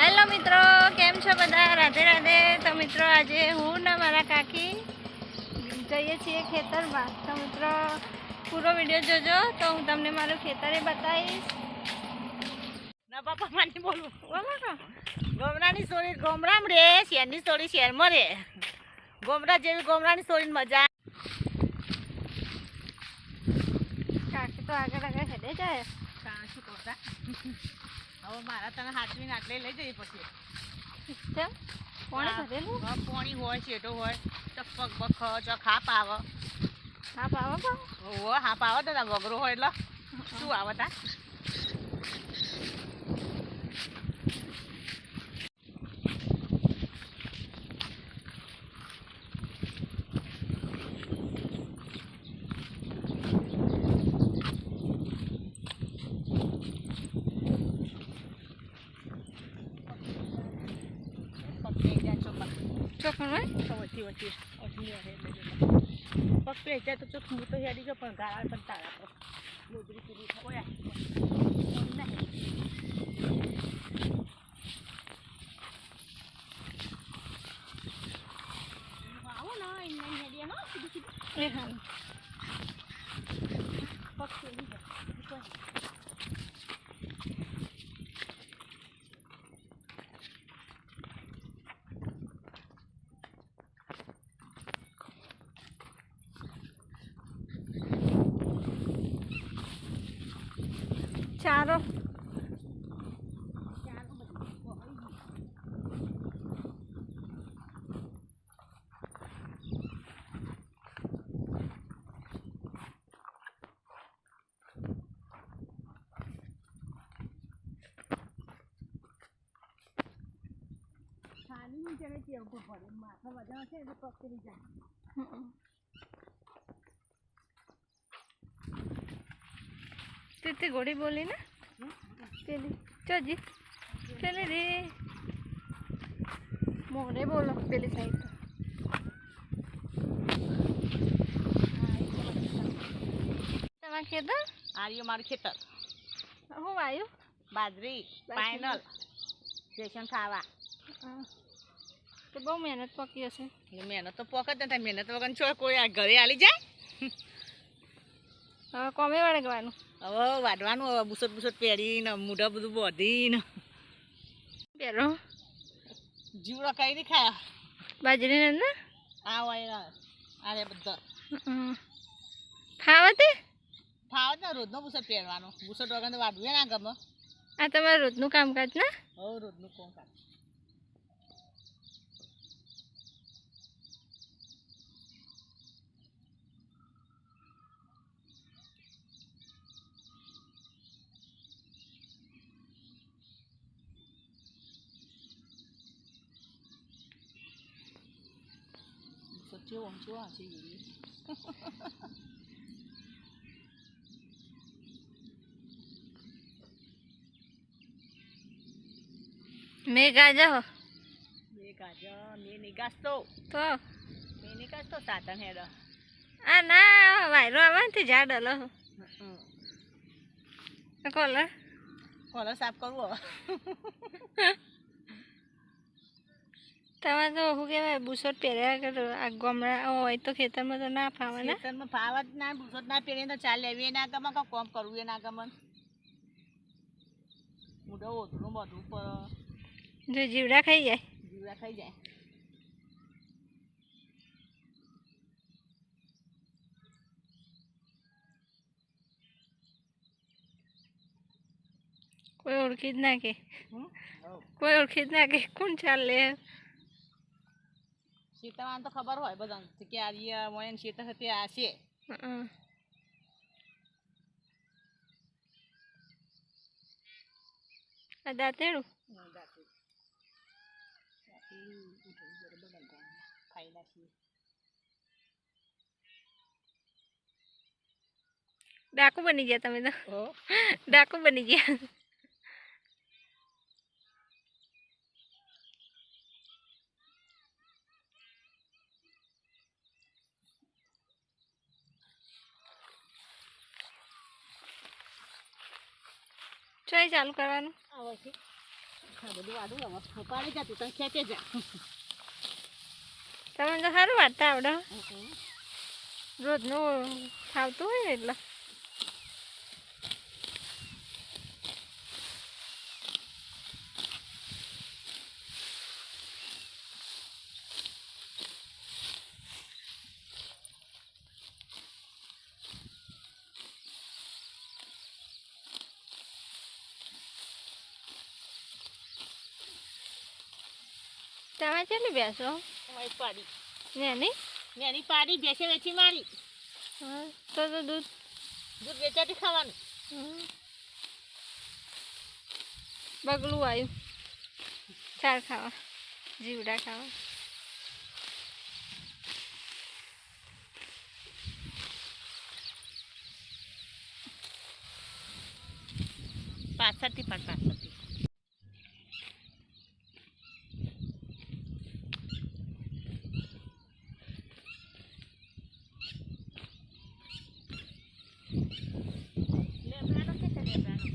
Hello મિત્રો. કેમ છો બધા? રાધે રાધે. તો મિત્રો આજે હું ને મારા કાકી જઈએ છીએ ખેતરમાં. તો મિત્રો પૂરો વીડિયો જોજો. તો હું તમને મારું ખેતરે બતાવીશ. ના બાપા માની બોલું ગોમરાની સોળી ગોમરામ રે શેરની સોળી શહેરમાં રે. ગોમરા જેવી ગોમરાની સોળી મજા કાકી તો આગળ આગળ હેડે જાય. કાં શું કરતા? હવે મારા તને હાથવીને આટલે લઈ જઈએ પછી. કેમ. ભરેલું હા, પોણી હોય શેટો હોય. ચપક બખ ચોક ખાપ આવે. હા આવે તો ઓહો હાપ આવે તો વગરો હોય એટલે. શું આવે તા પગ જાય ચોપા ચોખણ હોય વચ્ચે પે જાય તો ચોક હું તો હેડી ગયો પણ ગાળા પણ તારા પર. લોબરી પીલી ઓયા આવો ના ઇન્ડિયન હેડી હા સીધી સીધી એ હા પગ પેલી જાય ચારો ખાલી ની જણે કેવું તો પડે માથા વજન છે એટલે પેલી જાય તે તે ઘોડી બોલી ને? પેલી. ચોજી પેલી રે. મોરે બોલો પેલી સાઈડ તમારે ખેતર આર્યો મારું ખેતર. હું આવ્યું બાજરી ફાઇનલ સ્ટેશન ખાવા. તો બહુ મહેનત પકી હશે. મહેનત તો પોક જ નથી મહેનત વગર છો કોઈ આ ઘરે આલી જાય. હવે કોમે વળગવાનું? હવે વાઢવાનું હવે બુસત બુસત પહેરીને મૂઢા બધું બોધીને. પહેરો. જીવડો કઈ નહીં ખાયા. બાજરી ને આ હોય આરે બધા. ખાવા તે? ફાવે ને રોજનો બુસત પહેરવાનો. બુસત વગર તો વાઢવું ના ગમે. આ તમારું રોજનું કામકાજ ને? હો રોજનું કોમ. કામ બુસટ જેવો આમ જેવો આ છે ઈ. મેં ગાજા હો બે ગાજર બે નિકાસતો તો બે નિકાસતો સાતન હેડો આ ના વાયરો આવે ને તે ઝાડ હલો કોલર કોલો સાફ કરવો તમારે તો શું કહેવાય બુસોટ પહેર્યા કરો આ ગમડા હોય તો ખેતરમાં તો ના ફાવે ને? ખેતરમાં ફાવે જ ના બુસોટ ના પહેરીએ તો ચાલે એવી ના ગમે કાં કોમ કરવું એ ના ગમે. મોઢો ઓધરું બધું પર જો જીવડા ખાઈ જાય? જીવડા ખાઈ જાય. કોઈ ઓળખી જ ના કે? કોઈ ઓળખી જ ના કે? કોણ ચાલે શીતળાને તો ખબર હોય બધા કે આ રિયા મોયન શીતળ હતી આ છે. દાંતેડું? ડાકુ બની ગયા તમે તો. ડાકુ બની ગયા. ચોય ચાલુ કરવાનું? તમે તો સારું વાંચતા આવડે રોજનું ખાવતું હોય ને એટલે. તમે કેટલી બેસો? અમારી પાડી. નેની? ને એની પાડી બેસે વેચી મારી. હા તો તો દૂધ દૂધ વેચાતી ખાવાનું. બગલું આવ્યું. ચાર ખાવા. જીવડા ખાવા. પાછળથી પણ પાછળથી લેબડાનો છે કે લેબડાનો?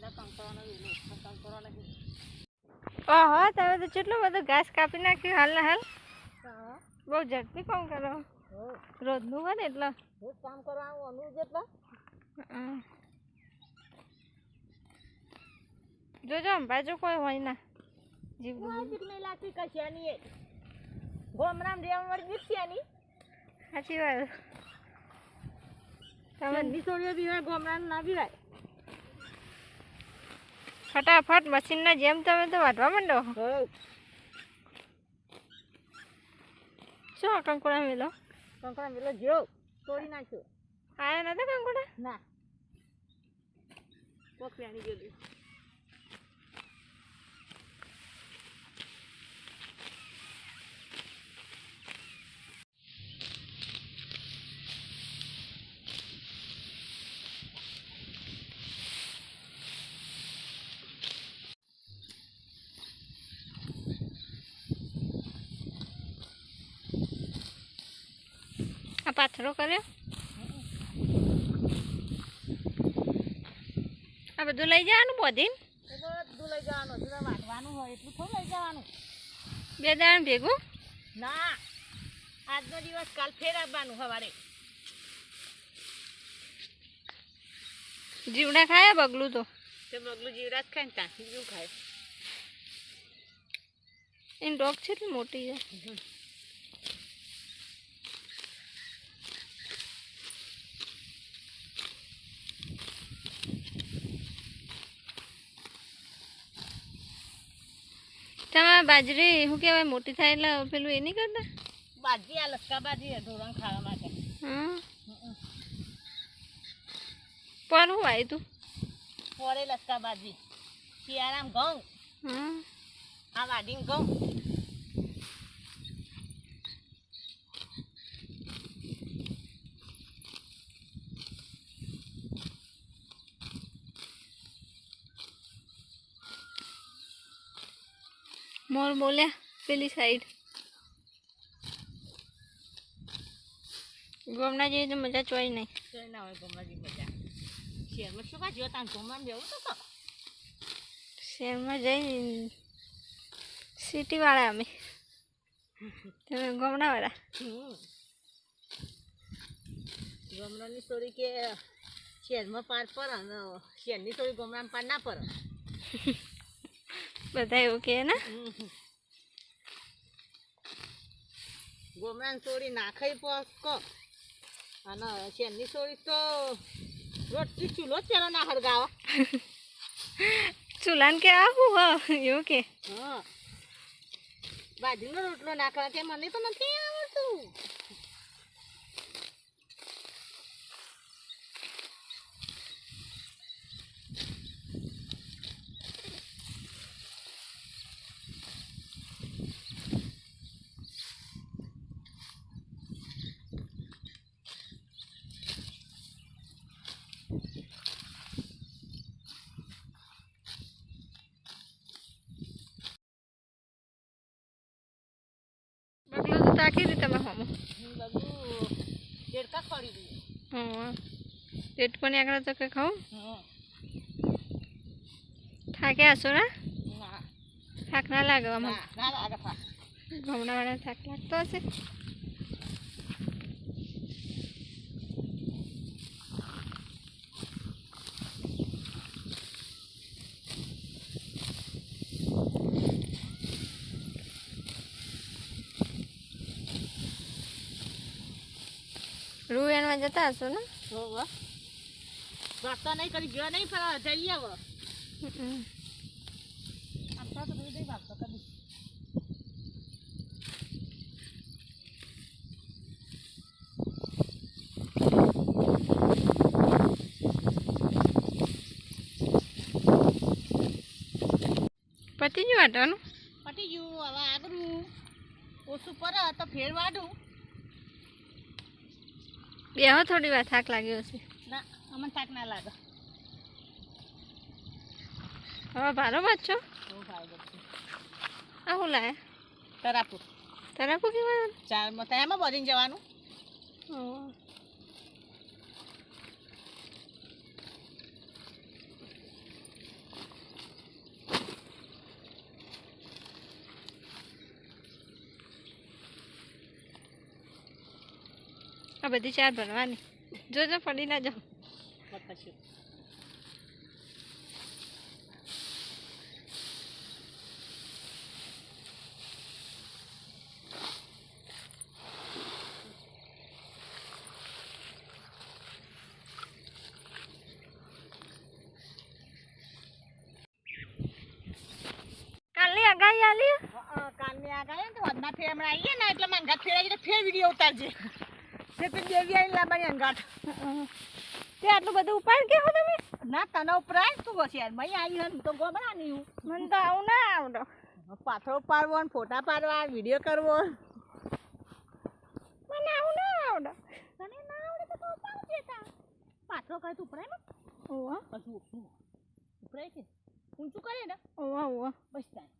લા કંકરાનો વેલો, આ કંકરો નહીં. ઓહો તમે તો કેટલો બધો ઘાસ કાપી નાખ્યું હાલ ને હાલ. બહુ ઝડપી કામ કરો. રોજનું હોય ને એટલે. રોજ કામ કરવાનું અનુજ એટલે. જોજો બાજુ કોઈ હોય ના. વાજીક નહીં લાગતી કશાની એ. ગોમરામ રેવા મળી સાચી વાત. તમે તમે છોડીઓ પીવાય ગોમરામ ના પીવાય ફટાફટ મશીનના જેમ તમે તો વાટવા માંડો. શું કંકોડા મેલો? કંકોડા મેલો જેવો તોડી નાખ્યો. આયા નતા કંકોડા? ના. પોખરાની ગયેલી આ પાથરો કર્યો? આ બધું લઈ જવાનું બોધીન બધું લઈ જવાનું જુદા વાટવાનું હોય એટલું થોડું લઈ જવાનું બે દાણ ભેગું? ના. આજનો દિવસ કાલ ફેર આવવાનું સવારે. જીવડા ખાય બગલું તો? તે બગલું જ ખાય ને ત્યાં બીજું ખાય. એની ડોગ છે એટલી મોટી છે તમારે બાજરી શું કહેવાય મોટી થાય એટલે પેલું એ નહીં કરતા? બાજરી આ લસકા બાજરી ધોરણ ખાવા માટે. પર હું આવ્યું તું? પોરે લસકા બાજરી. શિયાળામાં ઘઉં. હમ આ વાડીને ઘઉં. મોર બોલ્યા પેલી સાઈડ ગોમના જેવી તો મજા ચોઈ નહીં. જોઈ ના હોય ગમવાજી મજા. શહેરમાં શું કાંઈ જોતા ગમવામાં જવું તો. શહેરમાં જઈને સિટીવાળા અમે. તમે ગમણાવાળા હમ. ગમરાની સોરી કે શહેરમાં પાર પર અને શહેરની સોરી ગમરામાં પાર ના પર બધા એવું કે ને? ગોમરાની સોરી નાખાઈ પકો અને શેરની સોરી તો રોટલી ચૂલો જ પેલો ના હરગાવા. ચૂલાન કે આવું હ એવું કે. હા. બાજરીનો રોટલો નાખવા કે મને તો નથી આવડતું. તાકી દી તમે હોમો. પેટ પણ આગળ તો કે ખાઉં થાક્યા હશો ના. થાક ના લાગે હમણાં થાક લાગતો હશે? એનમાં જતા હશો ને? વાસ્તા નહીં કરી ગયો નહીં પણ જઈએ હવે. આમ તો બધું નહીં વાગતો કદી પતી ગયું વાટવાનું પતી ગયું હવે આગળ ઓછું પર તો ફેર વાડું બેહો થોડી વાર થાક લાગ્યો હશે. ના અમને થાક ના લાગે. હવે ભારો છો? બધું આ હું લાયા? તરાપુર તરાપુ પૂકી ચાર ત્યાંમાં બોલીને જવાનું. આ બધી ચાર ભરવાની. જોજો, પડી ના જાઓ. કાલની આગાહી આલી? કાલની આગળ તો વધના ફેર હમણાં આવીએ ને, એટલે મંગા ફેર આવી ફેર વીડિયો ઉતારજે. તે પેલી દેવી આવીને લાવવાની અંગાટ તે આટલું બધું ઉપાડ કે હો તમે? ના તને ઉપરાય તું બસ યાર. મય આવી હું તો ગોબરાની હું. મને તો આવું ના આવડો. પાથરો પાડવો ને ફોટા પાડવા વીડિયો કરવો. મને આવું ના આવડો. તને ના આવડે તો તું પાડજે તા. પાથરો કરે તું ઉપરાય ને? ઓવા પછી ઉપરું ઉપરાય છે ઊંચું કરે ને? ઓવા ઓવા બસ થાય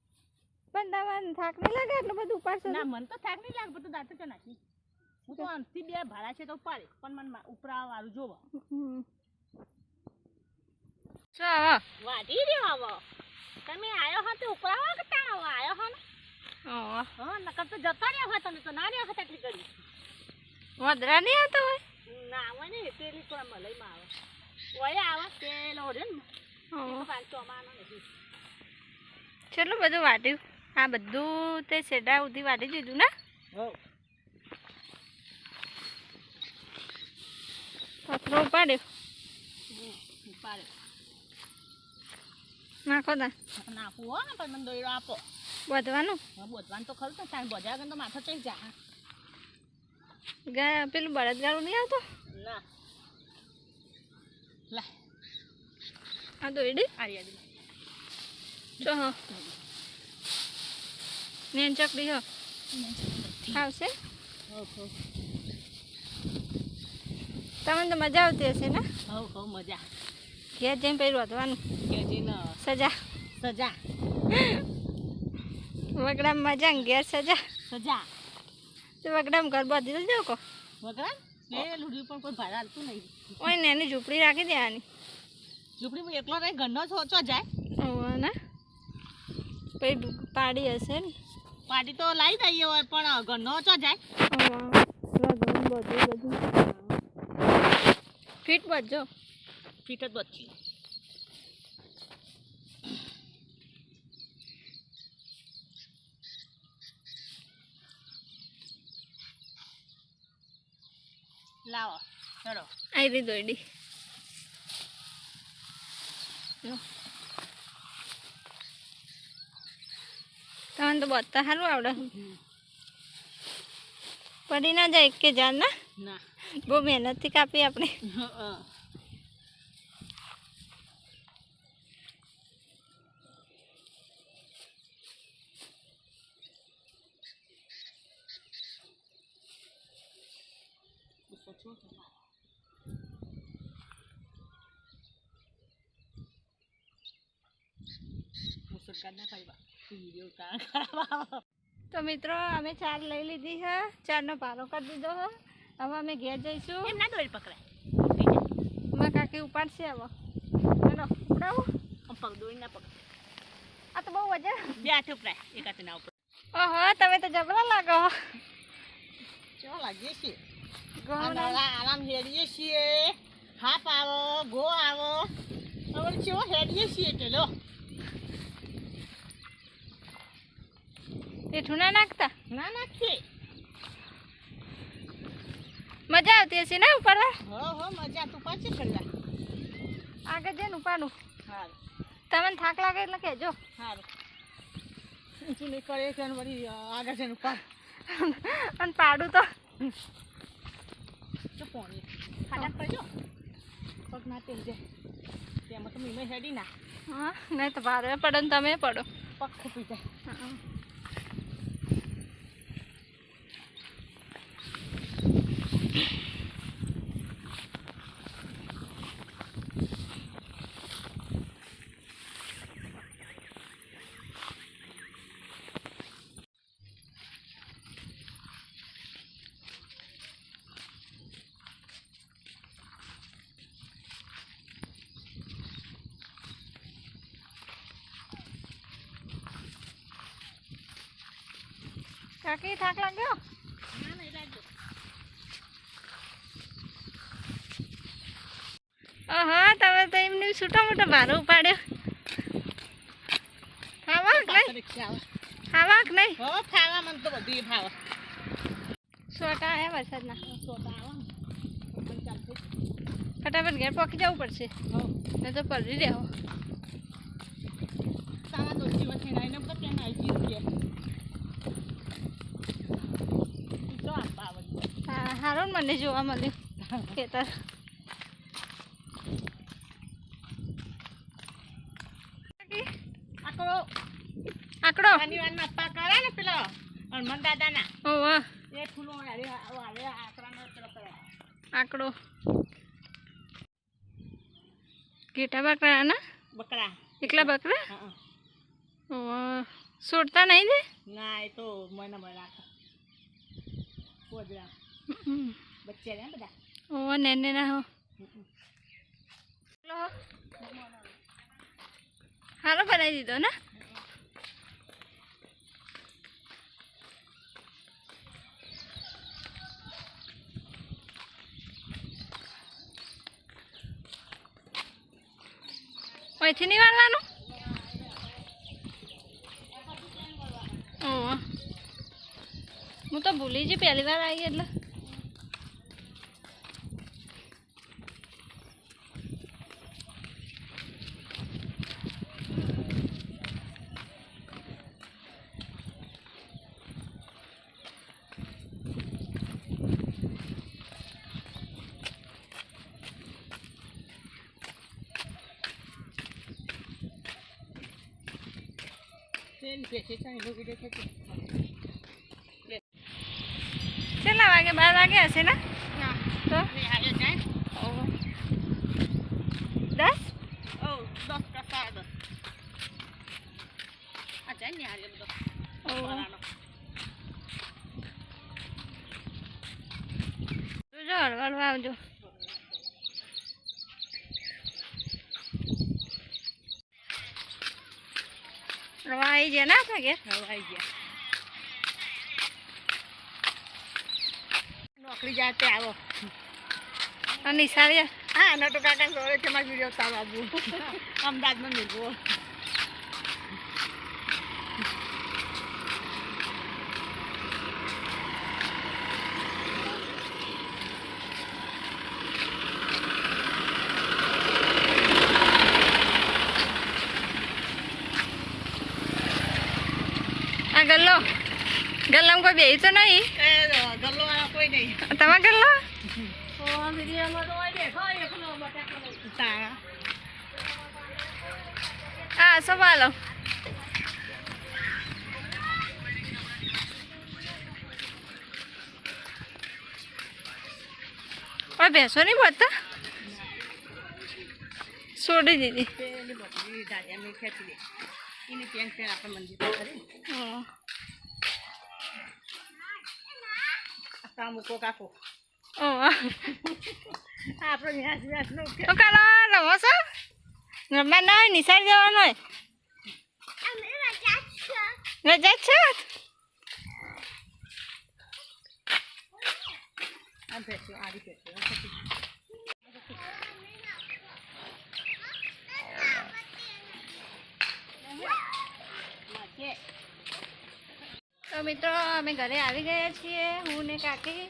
પણ થાક નહીં લાગે એટલું બધું ઉપાડશો ના મને તો થાક નહીં લાગે તું દાંતો ચો નાખી. હું તો આમથી બે ભાડા છે તો પાડે. પણ મને ઉપરા વાળું જોવો. ચાલો વાટી રહ્યો આવો તમે આયો હા તો ઉપરાવા કે તાણ આવો આયો હા ને? હા. નકર તો જતા રહ્યા હોય તમે તો ના રહ્યા હતા એટલી કરી વધરા નહીં આવતો હોય? ના આવે ને પેલી તો મલઈમાં આવે. ઓય આવે પેલો રે ને. કેટલું બધું વાટ્યું આ બધું તે છેડા સુધી વાટી દીધું ને? પથરો ઉપાડ્યો? પાડે નાખો તા. નાખવું હો ને પણ મને દોયડો આપો. બધવાનું? બોધવાનું તો ખરું ને તારે બોધ્યા વગર તો માથો ચઈ જા. ગયા પેલું બળદગાડું નહીં આવતો? ના. લા. આ દોયડી? આરી આરી જો હા. નેન ચકડી હો. આવશે? ઓકે હો તમને તો મજા આવતી હશે ને? હવ હો મજા. ઘેર જઈને પછી વધવાનું કે જેને સજા. સજા. વગડામ મજા ને ઘેર સજા. સજા. તો વગડામ ઘર બાંધી દેજો કો. વગડામ બે લુડી પણ કોઈ ભાડા હાલતું નહીં. ઓય ને એની ઝૂંપડી રાખી દેવાની ઝૂંપડી એકલો રહી ઘરનો સોચો જાય. ઓવે ને? પછી પાડી હશે ને? પાડી તો લાવી દઈએ હોય પણ ઘરનો ઓછો જાય. બધું બધું. ફીટ બચજો ફીટ જ બચી લાવો ચલો. આવી રહી દોડી તમને તો બધા સારું આવડે. પડી ના જાય કે જાન ના? ના. બહુ મહેનતથી કાપી આપણે હં. ના તો મિત્રો, અમે ચાર લઈ લીધી છે ચારનો પારો કરી દીધો છે હવે અમે ઘેર જઈશું. એમ ના દોરી પકડાય. માં કાકી ઉપાડશે હવે. ચલો ઉપડાવો પગ દોરી ના પકડાય આ તો બહુ વજન બે હાથ ઉપડાય એક હાથ ના ઉપડાય ઓહો તમે તો જબરા લાગો. ચો લાગીએ છીએ? આરામ હેડીએ છીએ. હાફ આવો ગો આવો. હવે ચેવો હેડીએ છીએ કે લો? મીઠું ના નાખતા? ના નાખીએ. મજા આવતી હશે ને ઉપાડવા? હો હો મજા તું પાછી કરવા આગળ જઈને ઉપાડું. હારું. તમને થાક લાગે એટલે કહેજો. હારું. ઊંચું નહીં કરે છે અને વળી આગળ જઈને ઉપર અને પાડું તો. જો પોણી. ખાડા કરજો પગ ના તેલ જાય તેમાં તો મીમે હેડી ના. હા નહીં તો ભારે પડે ને તમે પડો. પગ ખૂપી જાય. હા. કાકી થાક લાગ્યો ઓહો તમે તો એમને છૂટો મોટો ભારો ઉપાડ્યો. ખાવા કે નહીં? રિક્ષા આવે. ખાવા કે નહીં? હો ખાવા મને તો બધું ભાવે. સોટા આવ્યા વરસાદના. સોતા આવે ને. પણ ચાલશે. ફટાફટ ઘેર પહોંચી જવું પડશે. નહીં તો પલરી રહેવો. સારા દોસ્તી વચ્ચે નાઈને બધા ત્યાં આવી ગયું છે તો આપવા આવડે હા હારો મને જોવા મળ્યું. ખેતર. આકડો. આકડો. શનિવારના અપ્પા કરે ને પેલો હનુમાન દાદાના. ઓહો એ ફૂલો વાળે આકડાનો પેલો આકડો. ઘેટા બકરા. ના બકરા? એકલા બકરા ઓહો છોડતા નહીં ને ના એ તો મને મને રાખે. બચ્ચે ને બધા? ઓ, નેને ના હો. લો. હારો બનાવી દીધો ને? અહીંથી નહીં વાળવાનું? હું તો ભૂલી જ પહેલી વાર આવી એટલે. કેટલા વાગે? બાર વાગે હશે ને? ના તો? દસ? જોજો હળવાળવા આવજો રવા આવી ગયા ઘેર હવે આવી ગયા નોકરી જાતે આવો. અને નિશાળિયા હા નટુ કાકા જોડે છે મારા વીડિયો તાર આવું અમદાવાદમાં મેળવો આ ગલ્લો? ગલ્લામાં કોઈ બેહી તો નહીં? તમે ગલ્લો હા સવાલો ઓય બેસો નહીં બોલતા છોડી દીધી. એની પેન પેન આપણે મંદિર કરી આ મૂકો કાકો. આપણો વ્યાસ વ્યાસ નો કાલો રમો છો? રમવા ના નિશાળ જવાનો રજા છે. આ ભેટ્યો આ રીતે તો મિત્રો અમે ઘરે આવી ગયા છીએ. હું ને કાકી.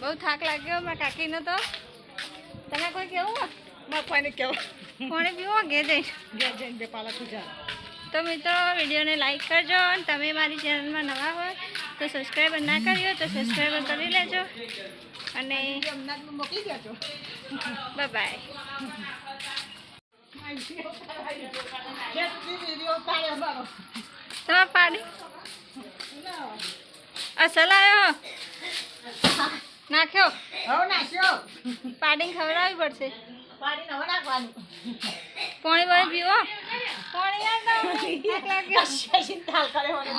બહુ થાક લાગ્યો મારા કાકીનો તો. તમે કોઈ કેવું? બાપાને કેવું. કોણે પીવો? ઘે જઈશ ઘેર જઈને બે પાલા પૂજા તો મિત્રો વિડીયોને લાઈક કરજો અને તમે મારી ચેનલમાં નવા હોય તો સબસ્ક્રાઈબર ના કર્યો તો સબસ્ક્રાઈબર કરી લેજો. અને મોકલી દેજો. બાય તમે પાડી. અસલ આવ્યો નાખ્યો. હવે નાખ્યો. પાડીને ખવડાવવી પડશે. પાડીને હવે નાખવાનું. પાણી પાણી પીવો. પાણી યાર લાગ્યો તાલ કરે મને